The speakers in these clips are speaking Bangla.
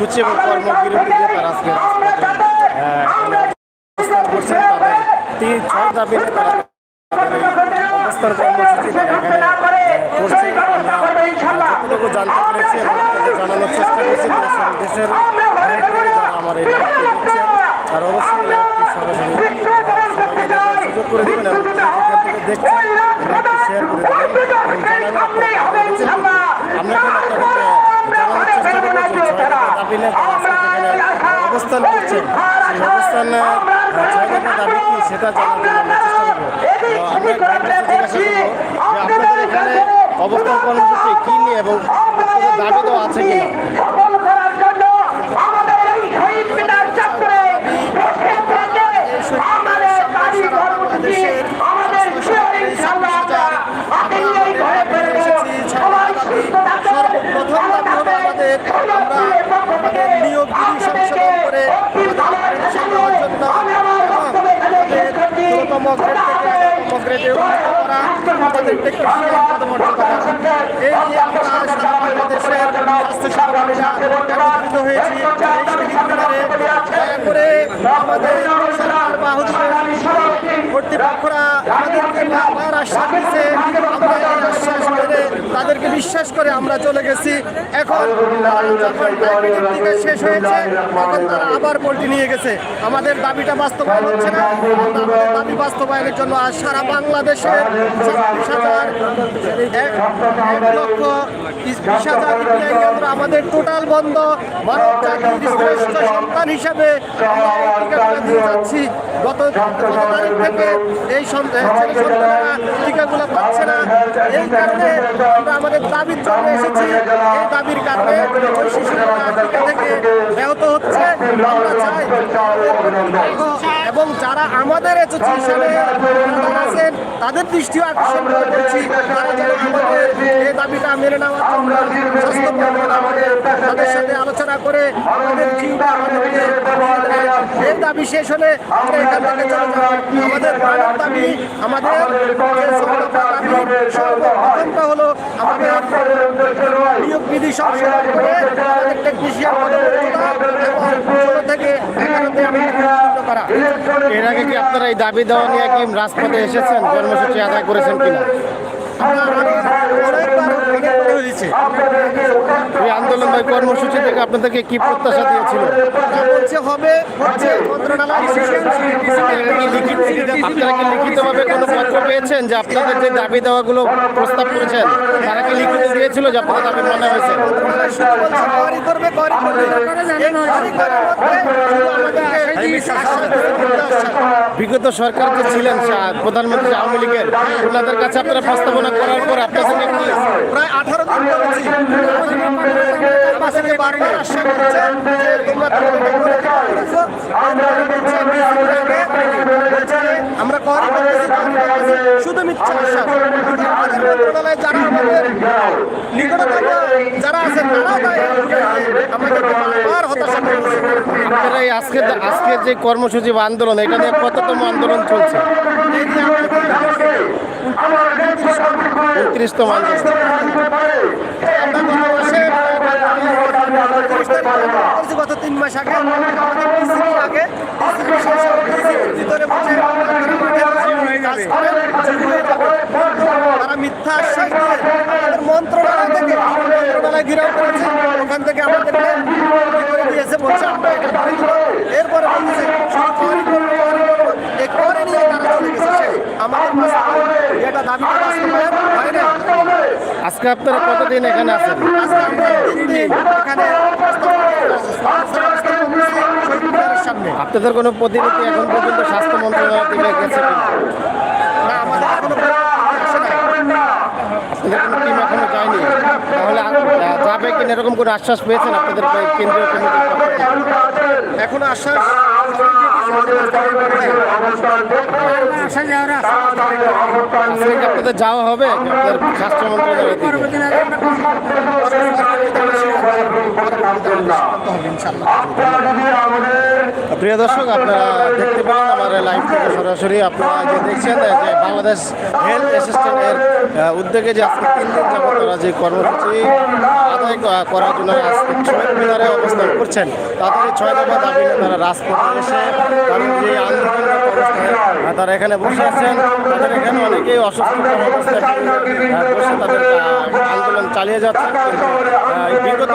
কর্মসূচি এবং কর্মবিরতি তারা আজকে অবস্থান করছেন, তাদের তিন, ছয় দাবি নিয়ে তারা তাদের এই অবস্থান কর্মসূচি যতটুকু জানতে পেরেছি জানানোর চেষ্টা করছি দেশের আমার এই আর অবশ্যই সরাসরি সুযোগ করে দেবেন দেখছেন শেয়ার করে দেবেন। অবস্থান করছেন সেই অবস্থান দফা দাবি কি সেটা জানার জন্য আমরা চেষ্টা করব তো আমরা আপনাদের এখানে অবস্থান কর্মসূচি কি নিয়ে এবং দাবি দেওয়া আছে। কিনা আমাদের এই শহীদ মিনার চত্বরে প্রত্যেক রাজ্যে আমাদের দাবি কর্মসূচি আমাদের শিওর ইনশাআল্লাহ আমরা আপনি এই ঘরে ফিরে এসেছি সবাই সুস্থ থাকবেন প্রথম দাবি হলো আমাদের আমরা নিয়োগ বিধি সংশোধন করে জন্য এবং ষোলতম গ্রেড থেকে আমাদের তাদেরকে বিশ্বাস করে আমরা চলে গেছি। এখন শেষ হয়েছে তারা আবার পোল্ট্রি নিয়ে গেছে। আমাদের দাবিটা বাস্তবায়ন হচ্ছে না। দাবি বাস্তবায়নের জন্য আজ বাংলাদেশে ছাব্বিশ হাজার এক এক লক্ষ বিশ হাজার কেন্দ্র আমাদের টোটাল বন্ধ। মানব জাতির শ্রেষ্ঠ সন্তান হিসাবে গত তারিখ থেকে এই টিকাগুলো পাচ্ছে না, এই কারণে আমরা আমাদের দাবির জন্য এসেছি। এই দাবির কারণে শিশুরা টিকা থেকে ব্যাহত হচ্ছে। আমরা চাই এবং যারা আমাদের এসেছি হিসাবে আছেন, তাদের দৃষ্টিও আকর্ষণ করে তারা যেন আমাদের এই দাবিটা মেনে নেওয়ার জন্য তাদের সাথে আলোচনা করে আমাদের এই দাবি শেষ হলে আমরা এখান থেকে চলে যাব। আমাদের প্রাণের দাবি, আমাদের হলো আমাদের নিয়োগ বিধি করে টেকনিশিয়ান থেকে নিযুক্ত করা। এর আগে কি আপনারা এই দাবি দেওয়া নিয়ে কি রাজপথে এসেছেন? কর্মসূচি আদায় করেছেন কিনা? এই আন্দোলন বা কর্মসূচি থেকে আপনাদেরকে কি প্রত্যাশা দিয়েছিল? বলছে হবে হচ্ছে আপনারা কি লিখিতভাবে কোনো পত্র পেয়েছেন যে আপনাদের যে দাবি দেওয়াগুলো প্রস্তাব করেছেন তারা কি লিখিত দিয়েছিল যে আপনাদের দাবি মানা হয়েছে? বিগত সরকার যে ছিলেন প্রধানমন্ত্রী আওয়ামী লীগের। ওনাদের কাছে আপনারা প্রস্তাবনা করার পর আপনাদেরকে কি প্রায় আঠারো আমরা করি শুধু মিথ্যা আমাদের যারা আমাদের নিকটতম যারা আছেন আপনারা এই আজকের আজকের যে কর্মসূচি বা আন্দোলন এটা নিয়ে কততম আন্দোলন চলছে উনত্রিশতম। তারা মিথ্যা আশ্বাস ওখান থেকে এরপরে শুধু করি করব, করি করব। এই করে নিয়ে তারা চলে গেছে শেষ। আমাদের বাস্তবায়ন, এটা দাবিটা বাস্তবায়ন হয় না আজকে আপনারা কতদিন এখানে আছেন? আপনাদের কোনো প্রতিনিধি এখন পর্যন্ত স্বাস্থ্য মন্ত্রণালয় থেকে গেছে আপনাদের কোনো টিম এখনও যায়নি? তাহলে যাবে কিনা এরকম কোনো আশ্বাস পেয়েছেন আপনাদের কেন্দ্রীয় কমিটির এখনও আশ্বাস যাওয়া হবে স্বাস্থ্য মন্ত্রণালয়? প্রিয় দর্শক আপনারা দেখতে পান আমার লাইভ থেকে সরাসরি আপনারা যে দেখছেন যে বাংলাদেশ হেলথ অ্যাসিস্ট্যান্টের উদ্যোগে যে আজকে তিন দিন যাবত তারা যে কর্মসূচি আদায় করার জন্য আজকে ছয় মিনারে অবস্থান করছেন তাদের ছয় দফা দাবি নিয়ে তারা রাজপথে এসে যে আন্দোলন তারা এখানে বসে আছেন। তাদের এখানে অনেকেই অসুস্থ অবস্থায় বসে তাদের আন্দোলন চালিয়ে যাচ্ছে বিগত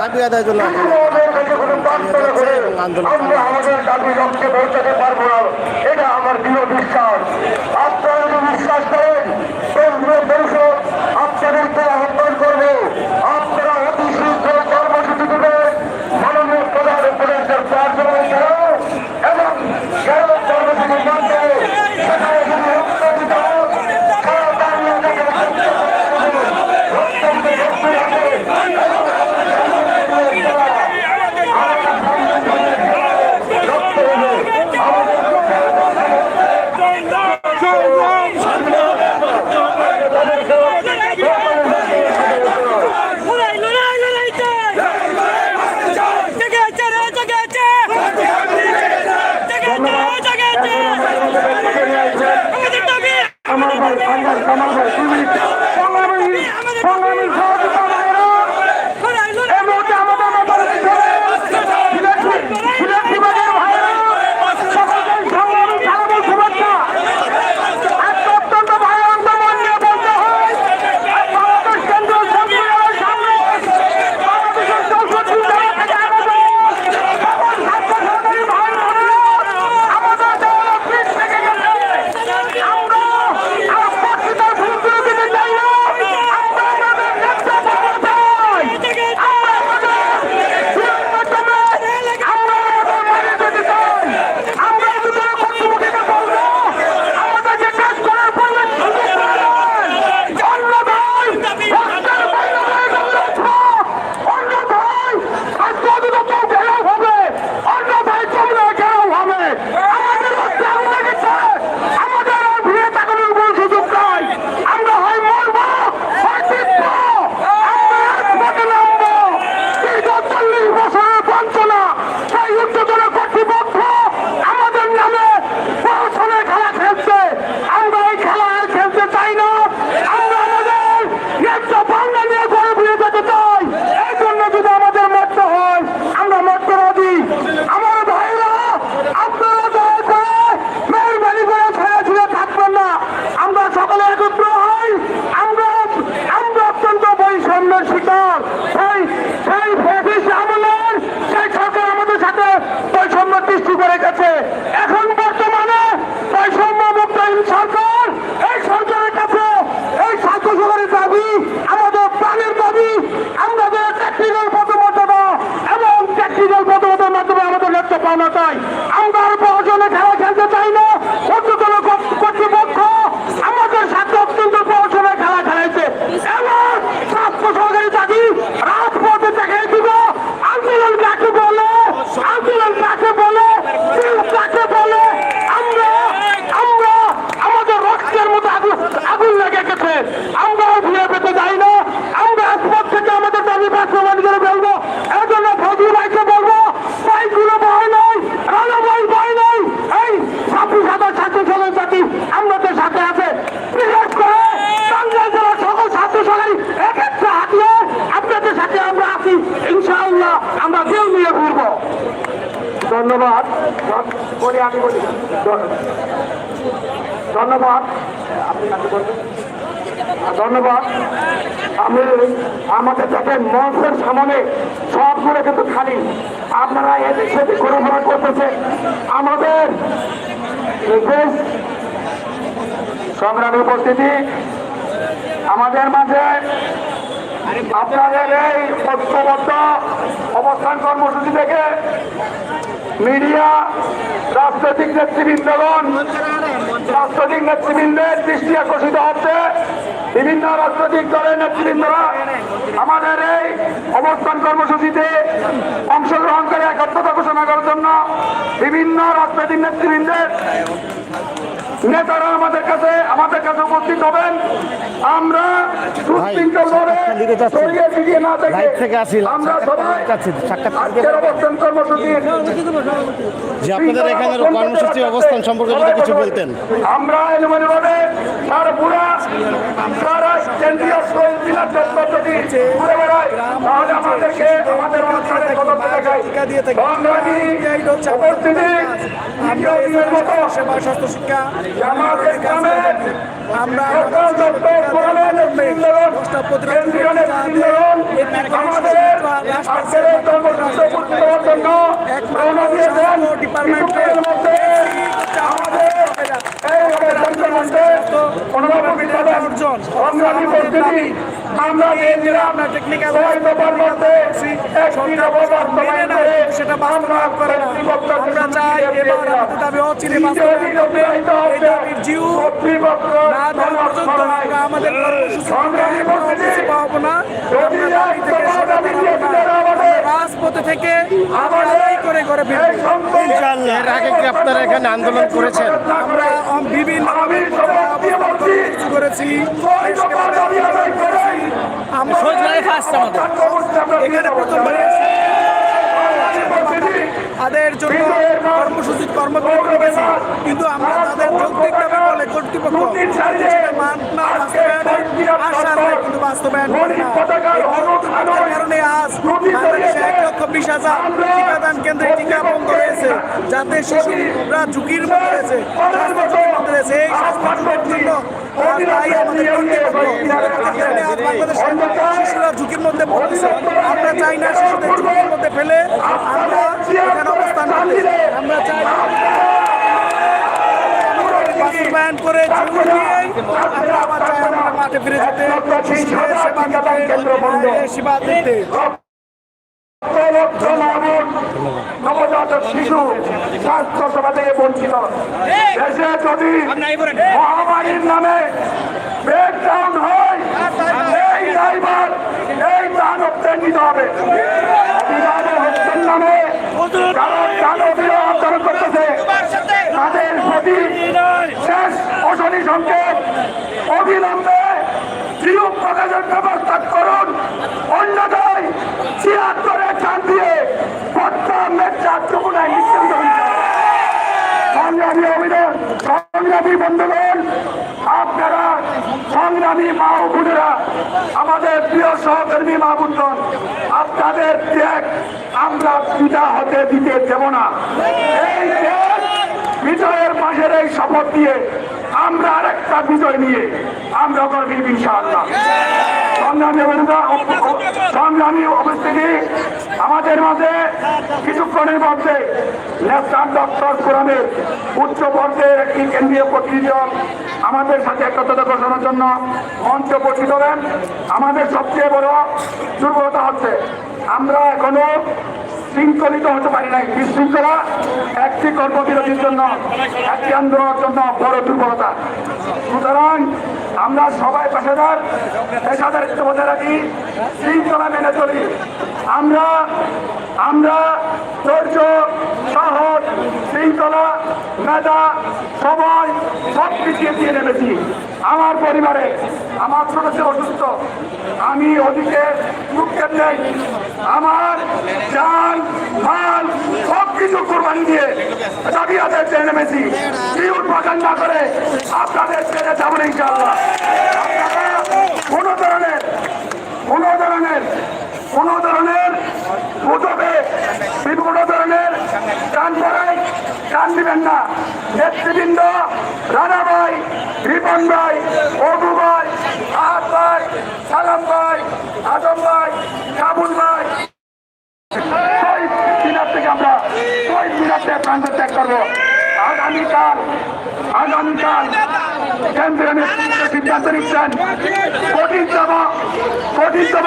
দাবি আদায়ের জন্য আন্দোলন এবং আন্দোলন আমি বলি। ধন্যবাদ। ধন্যবাদ। আমি আমাদের যাতে মঞ্চের সামনে সবগুলো কিন্তু খালি। আপনারা এদের সেদিক ঘোরাফেরা করতেছে আমাদের সংগ্রামী উপস্থিতি, আমাদের মাঝে আপনাদের এই ঐক্যবদ্ধ অবস্থান কর্মসূচি থেকে মিডিয়া, রাজনৈতিক নেতৃবৃন্দ রাজনৈতিক নেতৃবৃন্দের দৃষ্টি আকর্ষিত হচ্ছে। বিভিন্ন রাজনৈতিক দলের নেতৃবৃন্দরা আমাদের এই অবস্থান কর্মসূচিতে অংশগ্রহণ করে একত্রতা ঘোষণা করার জন্য বিভিন্ন রাজনৈতিক নেতৃবৃন্দের আমাদেরকে আমাদের কাছে দেখায় সংগ্রামী উপস্থিতি আমাদের গ্রামে আমরা আমাদের কর্মসূচিতে উপস্থিত হওয়ার জন্য রওনা দিয়েছেন। কিছুক্ষণের মধ্যে আমাদের মধ্যে অনুভব বিদ্যালয় সংগ্রামী পরিস্থিতি আমরা দিয়েছিলাম ছয় দফার মধ্যে একটি দফা বাস্তবায়ন করে সেটা বাস্তবায়ন করে না। আমরা চাই এবার আমাদের দাবি অচিরে জিউ না দেওয়া পর্যন্ত আমরা আমাদের কর্মসূচি পাবো না আমরা দাবি থেকে সেটা পাবো না। রাজপথে থেকে আমরা আদায় করে করে এর আগে কি আপনারা এখানে আন্দোলন করেছেন? আমরা আম, বিভিন্ন কিছু করেছি। আমরা এখানে প্রথমবার তাদের জন্য কর্মসূচি কর্মবিরতি গেছি কিন্তু আমরা তাদের যৌক্তিকভাবে বলে কর্তৃপক্ষ কিন্তু বাস্তবায়ন করে না এই কর্তৃপক্ষের কারণে আজ বাংলাদেশে এক লক্ষ বিশ হাজার টিকাদান কেন্দ্রে টিকা বন্ধ রয়েছে। যাতে শিশুরা ঝুঁকির মধ্যে রয়েছে রয়েছে, এই স্বাস্থ্য জন্য ঝুঁকির মধ্যে পড়তেছে আমরা চাই না শিশুদের ঝুঁকির মধ্যে ফেলে, আমরা এখানে অবস্থান আমরা চাই মাঠে ফিরে যেতে। সেবা দিতে সেবা দিতে। লক্ষ শিশু স্বাস্থ্য সেবা মহামারীর নামে ব্রেকডাউন হয় এই ড্রাইভার এই দানবদের নিতে হবে হত্যার নামে সংকেত অবিলম্বে বিরূপ প্রকাশের ব্যবস্থা করুন অন্যথায় ছিয়াত্তরে চান দিয়ে মেট্রা চুকুনায় নিশ্চিন্ত সংগ্রামী অভিনয় সংগ্রামী বন্ধুগণ, আপনারা সংগ্রামী মা ও বোনেরা, আমাদের প্রিয় সহকর্মী মা বোনগণ আপনাদের ত্যাগ আমরা পিতা হতে দিতে দেব না। এই ত্যাগ বিজয়ের মাসের এই শপথ দিয়ে আমরা আরেকটা বিজয় নিয়ে আমরা করবি ইনশাআল্লাহ। সংগ্রামী সংগ্রামী উপস্থিতি আমাদের মাঝে কিছুক্ষণের মধ্যে ন্যাশনাল ডক্টর ফোরামের উচ্চ পর্যায়ের একটি কেন্দ্রীয় প্রতিনিধিদল আমাদের সাথে একত্রতা ঘোষণার জন্য মঞ্চ উপস্থিত হবেন। আমাদের সবচেয়ে বড় দুর্বলতা হচ্ছে আমরা এখনও শৃঙ্খলিত হতে পারি নাই। বিশৃঙ্খলা একটি কর্মবিরতির জন্য, একটি আন্দোলনের জন্য বড় দুর্বলতা। সুতরাং আমরা সবাই পেশাদার পেশাদারিত্ব বজায় রাখি শৃঙ্খলা মেনে চলি। আমরা আমরা ধৈর্য সাহস শৃঙ্খলা মেধা, সময় সব পিছিয়ে দিয়ে নেমেছি। আমার পরিবারে আমার ছোট ছেলে অসুস্থ। আমি ওদিকে মুখের নেই। আমার জান, মাল সব কিছু কোরবানি দিয়ে দাবি আদায় চেয়ে নেমেছি। কি উদ্বোধন না করে আপনাদের ছেড়ে যাবেন ইনশাআল্লাহ। আপনারা কোনো ধরনের কোনো ধরনের কোনো ধরনের ধরনের কান পড়াই কান দিবেন না নেতৃবৃন্দ, রানা ভাই, রিপন ভাই, অবু ভাই, আহাত ভাই, সালাম ভাই আজম ভাই, কাবুল ভাই। থেকে আমরা শহীদ মিনার থেকে প্রান্ত ত্যাগ করব। আগামীকাল আগামীকাল কেন্দ্রীয় নেতৃত্ব সিদ্ধান্ত নিচ্ছেন। কঠিনতম কঠিনতম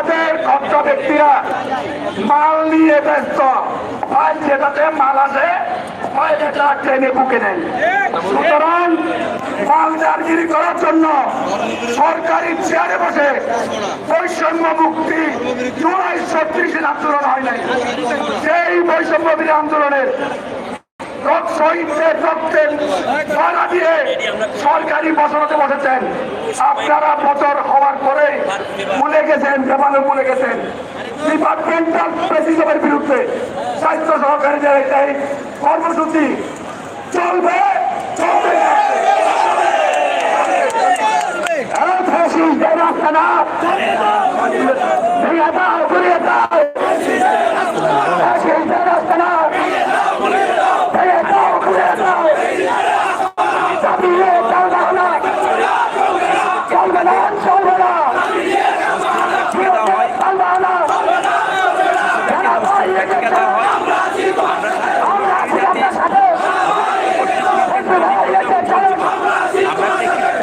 আমাদের কষ্ট ব্যক্তিরা মাল নিয়ে ব্যস্ত। হয় যেটাতে মাল আছে হয় যেটা ট্রেনে সুতরাং মাল করার জন্য সরকারি চেয়ারে বসে বৈষম্য মুক্তি আন্দোলন দিয়ে সরকারি বসেছেন আপনারা বছর হওয়ার পরে ভুলে গেছেন দেবালে ভুলে গেছেন। ডিপার্টমেন্টাল প্রেসিডেন্টের বিরুদ্ধে স্বাস্থ্য সহকারীদের এই কর্মসূচি চলবে চলবে। রাস্তা না ভেঙে দাও ঘুরিয়ে দাও ফ্যাসিস্টদের রাস্তা না ভেঙে দাও ঘুরিয়ে দাও চাপিয়ে চলবে না চলবে না চলবে না চলবে না যারা ভাই রেখেছে, আমরা আছি আপনার সাথে। একটু ভাই রেখেছে,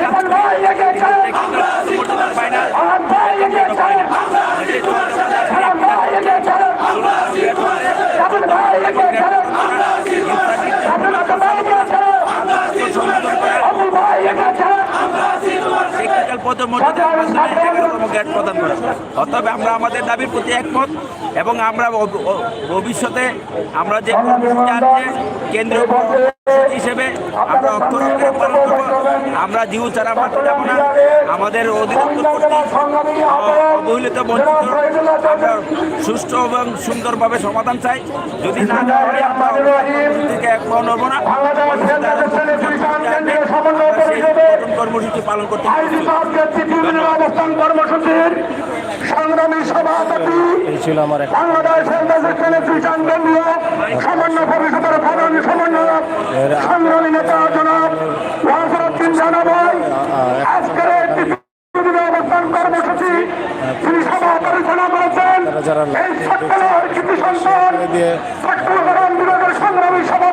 একটু ভাই রেখেছে, আমার ভাই রেখেছে, আমার ভাই রেখেছে, আপনার ভাই রেখেছে, আপনার ভাই রেখেছে, আমার ভাই রেখেছে। টেকনিক্যাল পদমর্যাদার মাধ্যমে এগারোতম গ্রেড প্রদান করা। অতএব আমরা আমাদের দাবির প্রতি একমত এবং আমরা ভবিষ্যতে আমরা যে কর্মসূচি আছে কেন্দ্রীয় হিসেবে আমরা অক্ষরক্ষে পালন করব। আমরা জিউ ছাড়া মারতে যাব না। আমাদের অধিদপ্তর কর্তৃক অবহেলিত বঞ্চিত আমরা সুষ্ঠু এবং সুন্দরভাবে সমাধান চাই। যদি না দেওয়া হয় আমরা থেকে এক নড়ব না। কর্মসূচি পালন করতে অবস্থান কর্মসূচির সংগ্রামী সভাপতি এই ছিল আমার এক বাংলাদেশ হেলথ খ্রিস্টান কেন্দ্রীয় সমন্বয় পরিষদের প্রধান সমন্বয়ক সংগ্রামী নেতা জনাব ওয়াসরুদ্দিন জানাবেন আজকের এই বিভিন্ন অবস্থান কর্মসূচি তিনি সভা পরিচালনা করেছেন। এই সরকারের কৃতি সন্তান বিভাগের সংগ্রামী সভাপতি